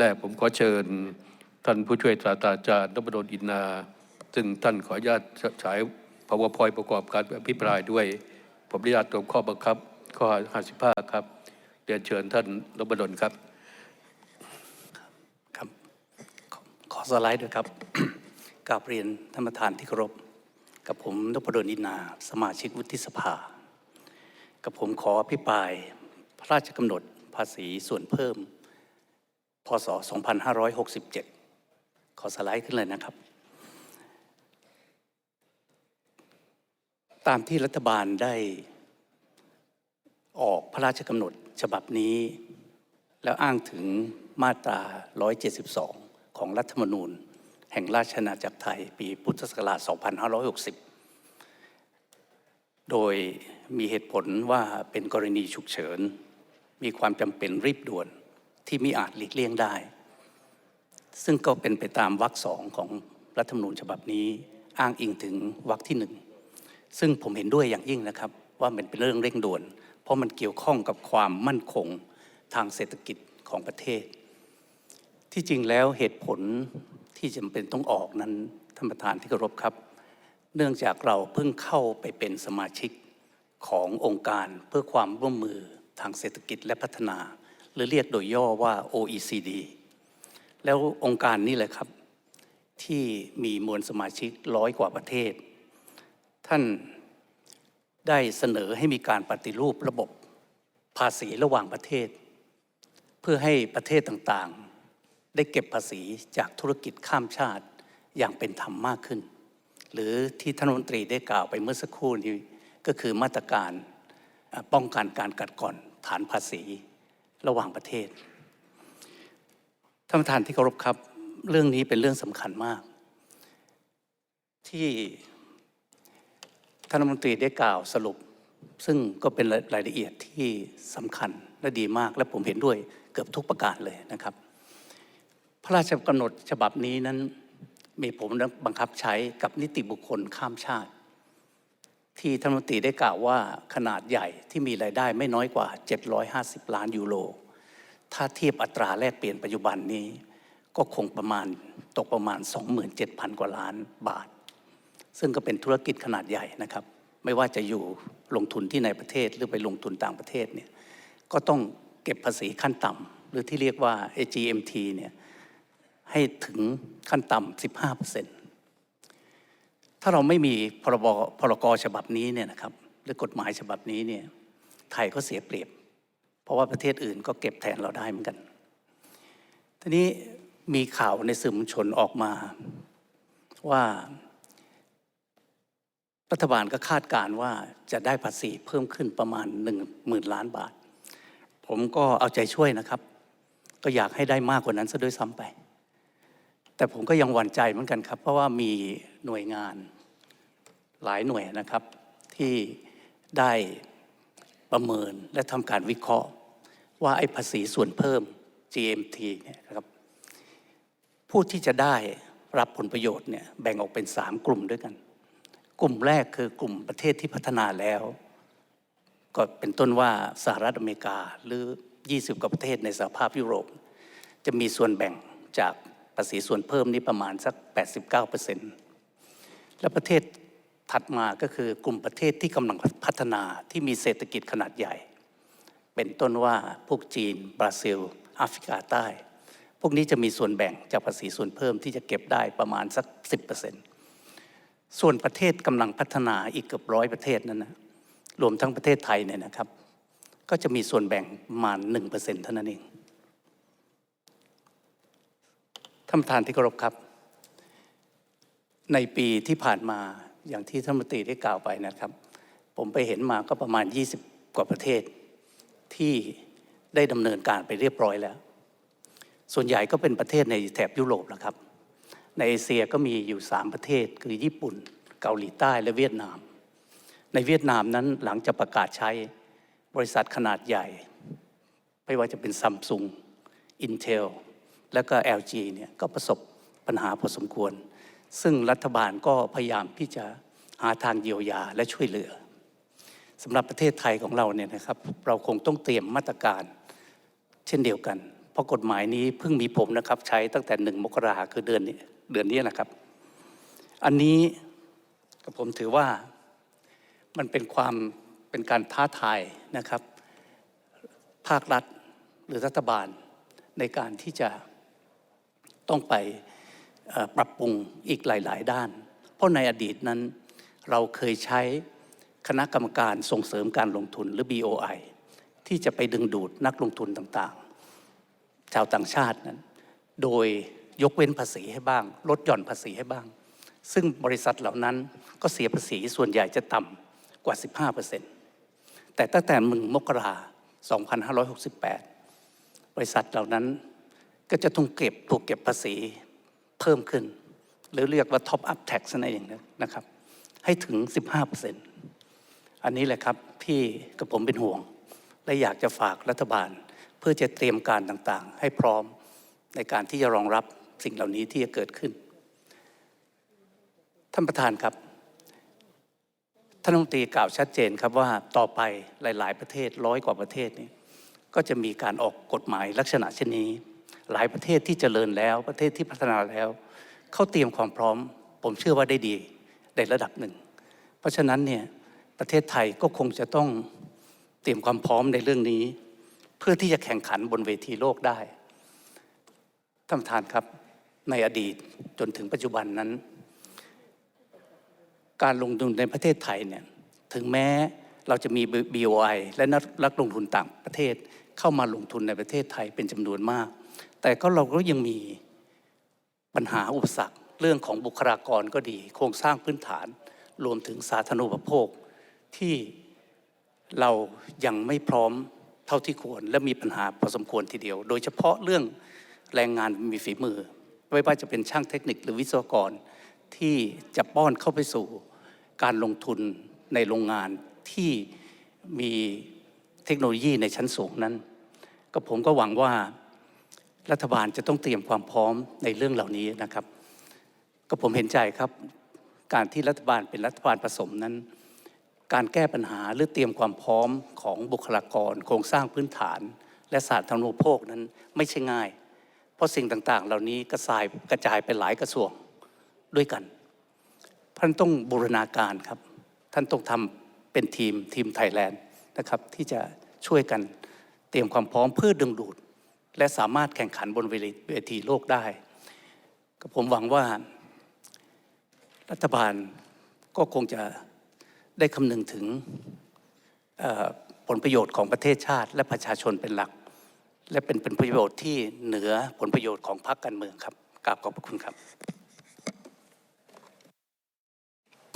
แรกผมขอเชิญท่านผู้ช่วยศาสตราจารย์นพดลอินนา ซึ่งท่านขออนุญาตฉาย powerpoint ประกอบการอภิปรายด้วย ผมอนุญาตตรงข้อบังคับ ข้อ 55 ครับเรียนเชิญท่านนพดลครับครับขอขอสไลด์ด้วยครับกราบเรียนท่านประธานที่เคารพ กับผมนพดลอินนา สมาชิกวุฒิสภา กับผมขออภิปรายพระราชกำหนดภาษีส่วนเพิ่ม พศ 2567 ขอสไลด์ขึ้นเลยนะครับ ตามที่รัฐบาลได้ออกพระราชกำหนดฉบับนี้ แล้วอ้างถึงมาตรา 172 ของรัฐธรรมนูญ แห่งราชอาณาจักรไทย ปีพุทธศักราช 2560 โดยมีเหตุผลว่าเป็นกรณีฉุกเฉิน มีความจำเป็นรีบด่วน ที่มิอาจหลีกเลี่ยงได้ ซึ่งก็เป็นไปตามวรรคสองของรัฐธรรมนูญฉบับนี้อ้างอิงถึงวรรคที่หนึ่งซึ่งผมเห็นด้วยอย่างยิ่งนะครับ ว่ามันเป็นเรื่องเร่งด่วน เพราะมันเกี่ยวข้องกับความมั่นคงทางเศรษฐกิจของประเทศ ที่จริงแล้วเหตุผลที่จำเป็นต้องออกนั้นท่านประธานที่เคารพครับ เนื่องจากเราเพิ่งเข้าไปเป็นสมาชิกขององค์การเพื่อความร่วมมือทางเศรษฐกิจและพัฒนา หรือเรียกโดยย่อว่า OECD แล้วองค์การนี้แหละครับ ที่มีมวลสมาชิกร้อยกว่าประเทศ ท่านได้เสนอให้มีการปฏิรูประบบภาษีระหว่างประเทศ เพื่อให้ประเทศต่างๆ ได้เก็บภาษีจากธุรกิจข้ามชาติอย่างเป็นธรรมมากขึ้น หรือที่ท่านรัฐมนตรีได้กล่าวไปเมื่อสักครู่นี้ก็คือมาตรการป้องกันการกัดก่อนฐานภาษี ระหว่างประเทศท่านประธานที่เคารพครับ เรื่องนี้เป็นเรื่องสำคัญมาก ที่ท่านรัฐมนตรีได้กล่าวสรุป ซึ่งก็เป็นรายละเอียดที่สำคัญและดีมาก และผมเห็นด้วยเกือบทุกประการเลยนะครับ พระราชกำหนดฉบับนี้นั้นมีผมบังคับใช้กับนิติบุคคลข้ามชาติ ที่ท่านมนตรีได้กล่าวว่าขนาดใหญ่ที่มีรายได้ไม่น้อยกว่า 750 ล้านยูโร ถ้าเทียบอัตราแลกเปลี่ยนปัจจุบันนี้ ก็คงประมาณตกประมาณ 27,000 กว่าล้านบาท ซึ่งก็เป็นธุรกิจขนาดใหญ่นะครับ ไม่ว่าจะอยู่ลงทุนที่ในประเทศหรือไปลงทุนต่างประเทศเนี่ยก็ต้องเก็บภาษีขั้นต่ำหรือที่เรียกว่า AGMT เนี่ยให้ถึงขั้นต่ำ15เปอร์เซ็นต์ ถ้าเราไม่มีพรบพรกฉบับนี้เนี่ยนะครับหรือกฎหมายฉบับนี้เนี่ยไทยก็เสียเปรียบ เพราะว่าประเทศอื่นก็เก็บแทนเราได้เหมือนกัน ทีนี้มีข่าวในสื่อมวลชนออกมาว่ารัฐบาลก็คาดการณ์ว่าจะได้ภาษีเพิ่มขึ้นประมาณหนึ่งหมื่นล้านบาท ผมก็เอาใจช่วยนะครับ ก็อยากให้ได้มากกว่านั้นซะด้วยซ้ำไป แต่ผมก็ยังหวั่นใจเหมือนกันครับ เพราะว่ามี หน่วยงานหลายหน่วยนะครับ ที่ได้ประเมินและทำการวิเคราะห์ ว่าไอ้ภาษีส่วนเพิ่ม GMT เนี่ยนะครับผู้ที่จะได้รับผลประโยชน์เนี่ยแบ่งออกเป็น 3 กลุ่มด้วยกัน กลุ่มแรกคือกลุ่มประเทศที่พัฒนาแล้ว ก็เป็นต้นว่าสหรัฐอเมริกาหรือ 20กว่าประเทศในสหภาพยุโรป จะมีส่วนแบ่งจากภาษีส่วนเพิ่มนี้ประมาณสัก 89% และประเทศถัดมาก็คือกลุ่มประเทศที่กำลังพัฒนาที่มีเศรษฐกิจขนาดใหญ่ เป็นต้นว่าพวกจีน บราซิลแอฟริกาใต้ พวกนี้จะมีส่วนแบ่งจากภาษีส่วนเพิ่มที่จะเก็บได้ประมาณสัก 10%ส่วนประเทศกำลังพัฒนาอีกเกือบร้อยประเทศนั้นนะรวมทั้งประเทศไทยเนี่ยนะครับ ก็จะมีส่วนแบ่งประมาณ1%เท่านั้นเองท่านประธานที่เคารพครับ ในปีที่ผ่านมาอย่างที่ท่านมตรีได้กล่าวไปนะครับ ผมไปเห็นมาก็ประมาณ 20 กว่าประเทศ ที่ได้ดำเนินการไปเรียบร้อยแล้ว ส่วนใหญ่ก็เป็นประเทศในแถบยุโรปแหละครับ ในเอเชียก็มีอยู่ 3 ประเทศคือญี่ปุ่น เกาหลีใต้และเวียดนาม ในเวียดนามนั้นหลังจากประกาศใช้บริษัทขนาดใหญ่ ไม่ว่าจะเป็นซัมซุง Intel แล้วก็ LG เนี่ยก็ประสบปัญหาพอสมควร ซึ่งรัฐบาลก็พยายามที่จะหาทางเยียวยาและช่วยเหลือสำหรับประเทศไทยของเราเนี่ยนะครับ เราคงต้องเตรียมมาตรการ เช่นเดียวกัน เพราะกฎหมายนี้เพิ่งมีผมนะครับ ใช้ตั้งแต่หนึ่งมกราคือเดือนนี้เดือนนี้นะครับ อันนี้กับผมถือว่ามันเป็นความเป็นการท้าทายนะครับ ภาครัฐหรือรัฐบาลในการที่จะต้องไป ปรับปรุงอีกหลาย ๆ ด้าน เพราะในอดีตนั้นเราเคยใช้คณะกรรมการส่งเสริมการลงทุนหรือ BOI ที่จะไปดึงดูดนักลงทุนต่างๆ ชาวต่างชาตินั้น โดยยกเว้นภาษีให้บ้าง ลดหย่อนภาษีให้บ้าง ซึ่งบริษัทเหล่านั้นก็เสียภาษีส่วนใหญ่จะต่ำกว่า 15%แต่ตั้งแต่มึงมกรา2568 บริษัทเหล่านั้นก็จะต้องเก็บถูกเก็บภาษี เพิ่มขึ้น หรือเรียกว่า top up tax นั่นเองนะครับ ให้ถึง 15%อันนี้แหละครับที่กับผมเป็นห่วง และอยากจะฝากรัฐบาล เพื่อจะเตรียมการต่างๆ ให้พร้อมในการที่จะรองรับสิ่งเหล่านี้ที่จะเกิดขึ้น ท่านประธานครับท่านรัฐมนตรีกล่าวชัดเจนครับว่าต่อไปหลาย ๆ ประเทศร้อยกว่าประเทศนี้ก็จะมีการออกกฎหมายลักษณะเช่นนี้ หลายประเทศที่เจริญแล้วประเทศที่พัฒนาแล้วเขาเตรียมความพร้อม ผมเชื่อว่าได้ดีในระดับหนึ่ง เพราะฉะนั้นเนี่ยประเทศไทยก็คงจะต้องเตรียมความพร้อมในเรื่องนี้ เพื่อที่จะแข่งขันบนเวทีโลกได้ท่านประธานครับในอดีตจนถึงปัจจุบันนั้น การลงทุนในประเทศไทยเนี่ยถึงแม้เราจะมี BOI และนักลงทุนต่างประเทศเข้ามาลงทุนในประเทศไทยเป็นจำนวนมาก แต่ก็เราก็ยังมีปัญหาอุปสรรคเรื่องของบุคลากรก็ดี โครงสร้างพื้นฐานรวมถึงสาธารณูปโภค ที่เรายังไม่พร้อมเท่าที่ควร และมีปัญหาพอสมควรทีเดียว โดยเฉพาะเรื่องแรงงานมีฝีมือ ไม่ว่าจะเป็นช่างเทคนิคหรือวิศวกรที่จะป้อนเข้าไปสู่การลงทุนในโรงงานที่มีเทคโนโลยีในชั้นสูงนั้น ก็ผมก็หวังว่า รัฐบาลจะต้องเตรียมความพร้อมในเรื่องเหล่านี้นะครับ ก็ผมเห็นใจครับ การที่รัฐบาลเป็นรัฐบาลผสมนั้น การแก้ปัญหาหรือเตรียมความพร้อมของบุคลากร โครงสร้างพื้นฐาน และศาสตร์ธรรมโภคนั้นไม่ใช่ง่าย เพราะสิ่งต่างๆ เหล่านี้กระจายกระจายไปหลายกระทรวงด้วยกันท่านต้องบูรณาการครับ ท่านต้องทำเป็นทีมทีมไทยแลนด์นะครับที่จะช่วยกันเตรียมความพร้อมเพื่อดึงดูด และสามารถแข่งขันบนเวทีโลกได้ก็ผมหวังว่ารัฐบาลก็คงจะได้คำนึงถึงผลประโยชน์ของประเทศชาติ และประชาชนเป็นหลัก และเป็นผลประโยชน์ที่เหนือผลประโยชน์ของพรรคการเมืองครับกราบขอบพระคุณครับ